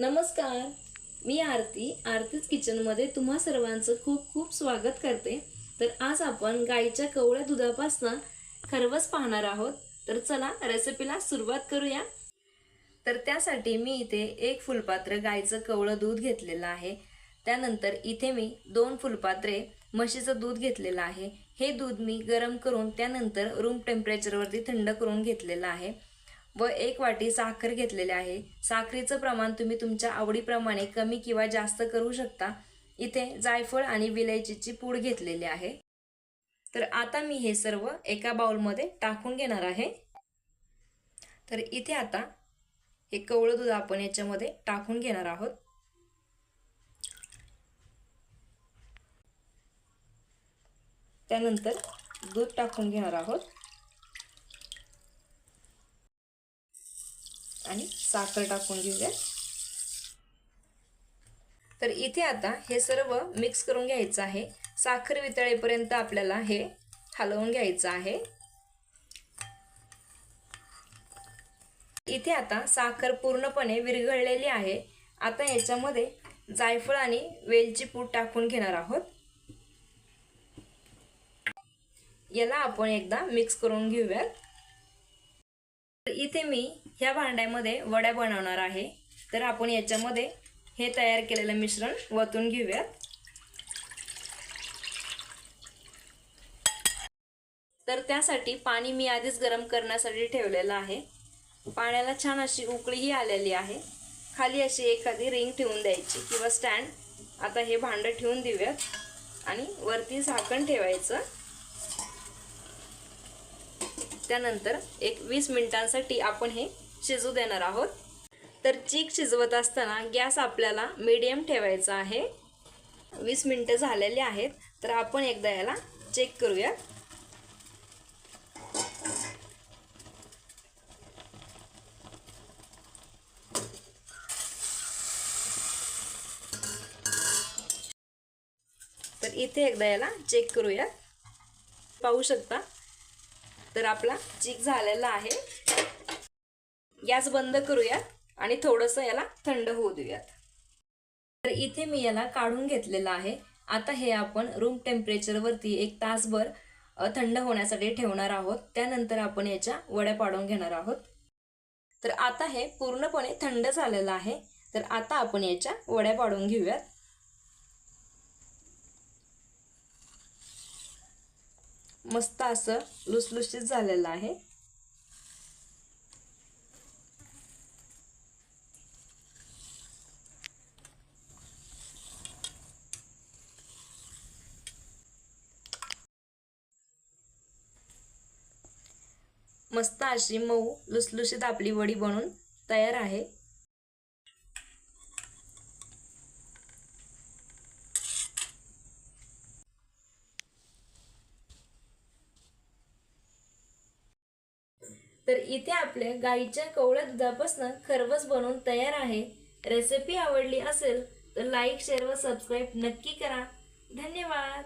नमस्कार मी आरती आरतीच किचनमध्ये तुम्हा सर्वांचं खूप खूप स्वागत करते. तर आज आपण गाईच्या कवळ्या दुधापासून खरवस पाहणार आहोत. तर चला रेसिपीला सुरुवात करूया. तर त्यासाठी मी इथे एक फुलपात्र गाईचं कवळं दूध घेतलेलं आहे. त्यानंतर इथे मी दोन फुलपात्रे म्हशीचं दूध घेतलेलं आहे. हे दूध मी गरम करून त्यानंतर रूम टेम्परेचरवरती थंड करून घेतलेलं आहे. व एक वाटी साखर घेतलेली आहे. साखरेचं प्रमाण तुम्ही तुमच्या आवडीप्रमाणे कमी किंवा जास्त करू शकता. इथे जायफळ आणि विलायचीची पूड घेतलेली आहे. तर आता मी हे सर्व एका बाउलमध्ये टाकून घेणार आहे. तर इथे आता हे कवळं दूध आपण याच्यामध्ये टाकून घेणार आहोत. त्यानंतर दूध टाकून घेणार आहोत. आणि साखर टाकून घेऊया. तर इथे आता हे सर्व मिक्स करून घ्यायचं आहे. साखर वितळेपर्यंत आपल्याला हे हलवून घ्यायचं आहे. इथे आता साखर पूर्णपणे विरघळलेली आहे. आता याच्यामध्ये जायफळ आणि वेलची पूड टाकून घेणार आहोत. याला आपण एकदा मिक्स करून घेऊयात. इथे मी ह्या भांड्यामध्ये वड्या बनवणार आहे. तर आपण याच्यामध्ये हे तयार केलेलं मिश्रण वतून घेऊयात. तर त्यासाठी पाणी मी आधीच गरम करण्यासाठी ठेवलेलं आहे. पाण्याला छान अशी उकळीही आलेली आहे. खाली अशी एखादी रिंग ठेवून द्यायची किंवा स्टँड. आता हे भांडं ठेवून देऊयात. आणि वरती झाकण ठेवायचं. त्यानंतर एक वीस मिनिटांसाठी आपण हे शिजू देणार आहोत. तर चीक शिजवत असताना गॅस आपल्याला मीडियम ठेवायचा आहे. वीस मिनटं झालेली आहेत तर आपण एकदा याला चेक करूया तर इथे एकदा याला चेक करूया पाहू शकता? तर आपला चिक झालेला आहे. गॅस बंद करूयात आणि थोडंसं याला थंड होऊ देऊयात. तर इथे मी याला काढून घेतलेलं आहे. आता हे आपण रूम टेम्परेचरवरती एक तासभर थंड होण्यासाठी ठेवणार आहोत. त्यानंतर आपण याच्या वड्या पाडून घेणार आहोत. तर आता हे पूर्णपणे थंड झालेलं आहे. तर आता आपण याच्या वड्या पाडून घेऊयात. मस्त असं लुसलुशीत झालेलं आहे. मस्त अशी मऊ लुसलुशीत आपली वडी बनून तयार आहे. तर इथे आपल्या गाईच्या कवळ्या दुधापासून खरवस बनवून तयार आहे. रेसिपी आवडली असेल तर लाईक शेअर व सबस्क्राईब नक्की करा. धन्यवाद.